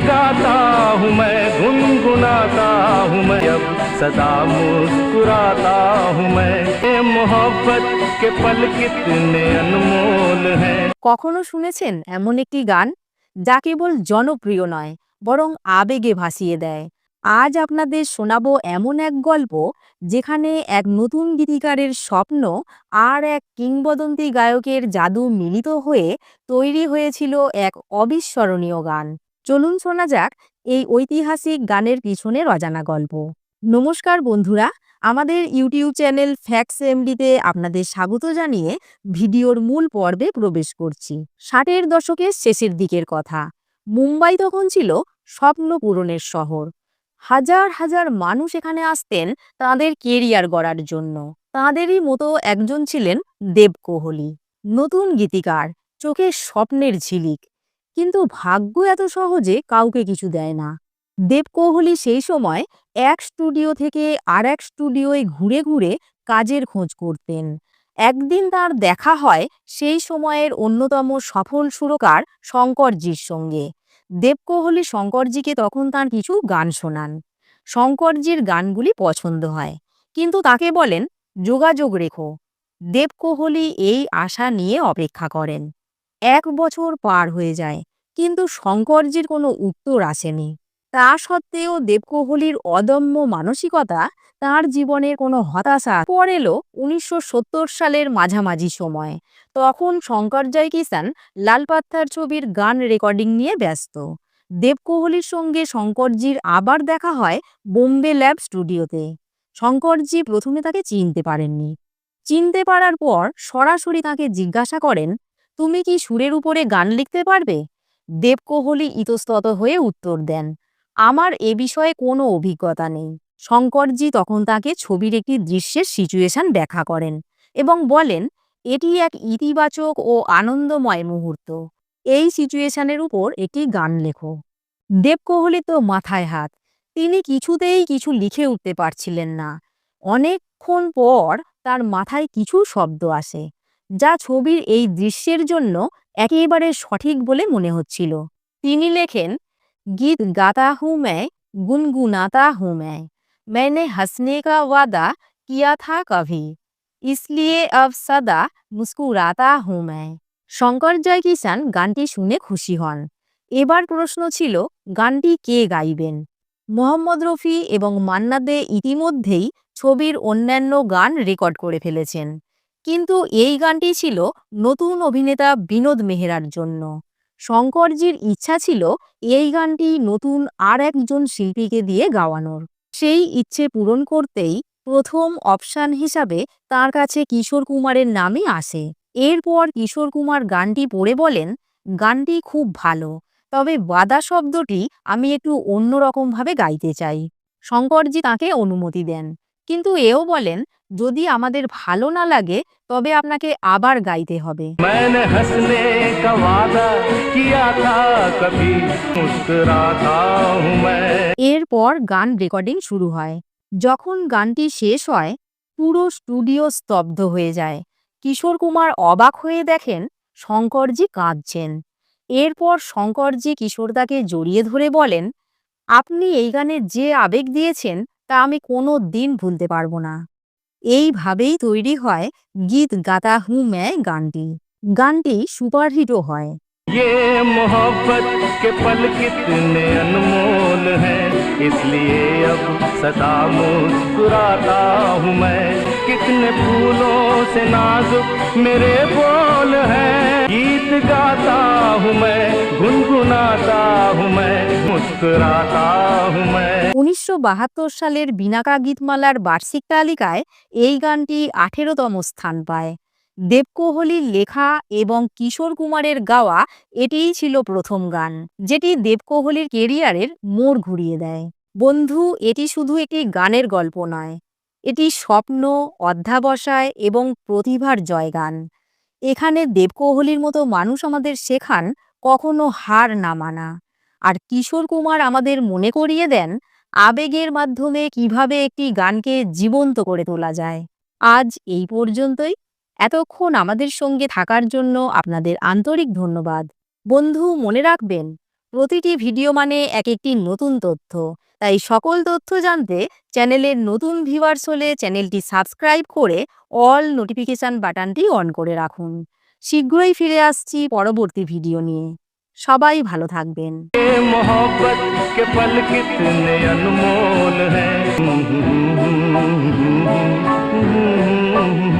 गाता हूँ मैं गुनगुनाता हूँ मैं अब सदा मुस्कुराता हूँ मैं ये मोहब्बत के पल कितने अनमोल हैं কখনো শুনেছেন এমন একটি গান যা কেবল জনপ্রিয় নয় বরং আবেগে ভাসিয়ে দেয় আজ আপনাদের শোনাবো এমন এক গল্প যেখানে এক নতুন গীতিকারের স্বপ্ন আর এক কিংবদন্তি গায়কের জাদু মিলিত হয়ে তৈরি হয়েছিল এক অবিস্মরণীয় গান চলুন শোনা যাক এই ঐতিহাসিক গানের পিছনের অজানা গল্প। নমস্কার বন্ধুরা, আমাদের ইউটিউব চ্যানেল ফ্যাক্স এমডিতে আপনাদের স্বাগত জানিয়ে ভিডিওর মূল পর্বে প্রবেশ করছি। ষাটের দশকের শেষের দিকের কথা। মুম্বাই তখন ছিল স্বপ্ন পূরণের শহর। হাজার হাজার মানুষ এখানে আসতেন তাদের কেরিয়ার গড়ার জন্য। তাঁদেরই মতো একজন ছিলেন দেব কোহলি। নতুন গীতিকার, চোখে স্বপ্নের ঝিলিক। কিন্তু ভাগ্য এত সহজে কাউকে কিছু দেয় না। দেব কোহলি সেই সময় এক স্টুডিও থেকে আর এক স্টুডিওয় ঘুরে ঘুরে কাজের খোঁজ করতেন। একদিন তার দেখা হয় সেই সময়ের অন্যতম সফল সুরকার শঙ্করজির সঙ্গে। দেব কোহলি শঙ্করজিকে তখন তার কিছু গান শোনান। শঙ্করজির গানগুলি পছন্দ হয়, কিন্তু তাকে বলেন, যোগাযোগ রেখো। দেব কোহলি এই আশা নিয়ে অপেক্ষা করেন। এক বছর পার হয়ে যায়, কিন্তু শঙ্করজির কোনো উত্তর আসেনি। তা সত্ত্বেও দেবকোহলির অদম্য মানসিকতা তার জীবনের কোনো হতাশা পর এলো উনিশশো সত্তর সালের মাঝামাঝি সময়। তখন শঙ্কর জয় কিষান লালপাত্থার ছবির গান রেকর্ডিং নিয়ে ব্যস্ত। দেবকোহলির সঙ্গে শঙ্করজির আবার দেখা হয় বোম্বে ল্যাব স্টুডিওতে। শঙ্করজি প্রথমে তাকে চিনতে পারেননি। চিনতে পারার পর সরাসরি তাকে জিজ্ঞাসা করেন তুমি কি সুরের উপরে গান লিখতে পারবে? দেবকোহলি ইতস্তত হয়ে উত্তর দেন, আমার এ বিষয়ে কোনো অভিজ্ঞতা নেই। শঙ্করজি তখন তাকে ছবির একটি দৃশ্যের সিচুয়েশন ব্যাখ্যা করেন এবং বলেন, এটি এক ইতিবাচক ও আনন্দময় মুহূর্ত। এই সিচুয়েশনের উপর একটি গান লেখো। দেব কোহলি তো মাথায় হাত, তিনি কিছুতেই কিছু লিখে উঠতে পারছিলেন না। অনেকক্ষণ পর তার মাথায় কিছু শব্দ আসে। যা ছবির এই দৃশ্যের জন্য একেবারে সঠিক বলে মনে হচ্ছিল তিনি লেখেন गीत गाता हूँ मैं गुनगुनाता हूँ मैं मैंने हंसने का वादा किया था कभी इसलिए अब सदा मुस्कुराता हूँ मैं শঙ্কর জয় কিষান গানটি শুনে খুশি হন এবার প্রশ্ন ছিল গানটি কে গাইবেন মোহাম্মদ রফি এবং মান্না দে ইতিমধ্যেই ছবির অন্যান্য গান রেকর্ড করে ফেলেছেন কিন্তু এই গানটি ছিল নতুন অভিনেতা বিনোদ মেহরার জন্য। শঙ্করজির ইচ্ছা ছিল এই গানটি নতুন আর একজন শিল্পীকে দিয়ে গাওয়ানোর। সেই ইচ্ছে পূরণ করতেই প্রথম অপশান হিসাবে তার কাছে কিশোর কুমারের নামই আসে। এরপর কিশোর কুমার গানটি পড়ে বলেন, গানটি খুব ভালো, তবে বাদা শব্দটি আমি একটু অন্যরকমভাবে গাইতে চাই। শঙ্করজি তাকে অনুমতি দেন। কিন্তু এও বলেন যদি আমাদের ভালো না লাগে তবে আপনাকে আবার গাইতে হবে। এরপর গান রেকর্ডিং শুরু হয়। যখন গানটি শেষ হয় পুরো স্টুডিও স্তব্ধ হয়ে যায়। কিশোর কুমার অবাক হয়ে দেখেন শঙ্করজি কাঁদছেন। এরপর শঙ্করজি কিশোরদাকে জড়িয়ে ধরে বলেন আপনি এই গানে যে আবেগ দিয়েছেন তা আমি কোনো দিন ভুলতে পারবো না এইভাবেই তৈরি হয় গীত গাতা হু ম্যায় গানটি গানটি সুপারহিটও হয় ये मोहब्बत के पल कितने अनमोल हैं इसलिए अब सदा मुस्कुराता हूँ मैं कितने फूलों से नाजुक मेरे बोल हैं गीत गाता हूँ मैं উনিশশো সালের বিনাকা গীতমালার বার্ষিক তালিকায় এই গানটি আঠেরোতম স্থান পায়। দেব কোহলির লেখা এবং কিশোর কুমারের গাওয়া এটিই ছিল প্রথম গান, যেটি দেব কোহলির কেরিয়ারের মোড় ঘুরিয়ে দেয়। বন্ধু, এটি শুধু একটি গানের গল্প নয়, এটি স্বপ্ন, অধ্যাবসায় এবং প্রতিভার জয়গান। এখানে দেব কোহলির মতো মানুষ আমাদের শেখান কখনো হার না মানা। আর কিশোর কুমার আমাদের মনে করিয়ে দেন, আবেগের মাধ্যমে কীভাবে একটি গানকে জীবন্ত করে তোলা যায়। আজ এই পর্যন্তই। এতক্ষণ আমাদের সঙ্গে থাকার জন্য আপনাদের আন্তরিক ধন্যবাদ। বন্ধু, মনে রাখবেন, প্রতিটি ভিডিও মানে এক একটি নতুন তথ্য। তাই সকল তথ্য জানতে চ্যানেলের নতুন ভিউয়ার্স হলে চ্যানেলটি সাবস্ক্রাইব করে অল নোটিফিকেশন বাটনটি অন করে রাখুন। শীঘ্রই ফিরে আসছি পরবর্তী ভিডিও নিয়ে। সবাই ভালো থাকবেন।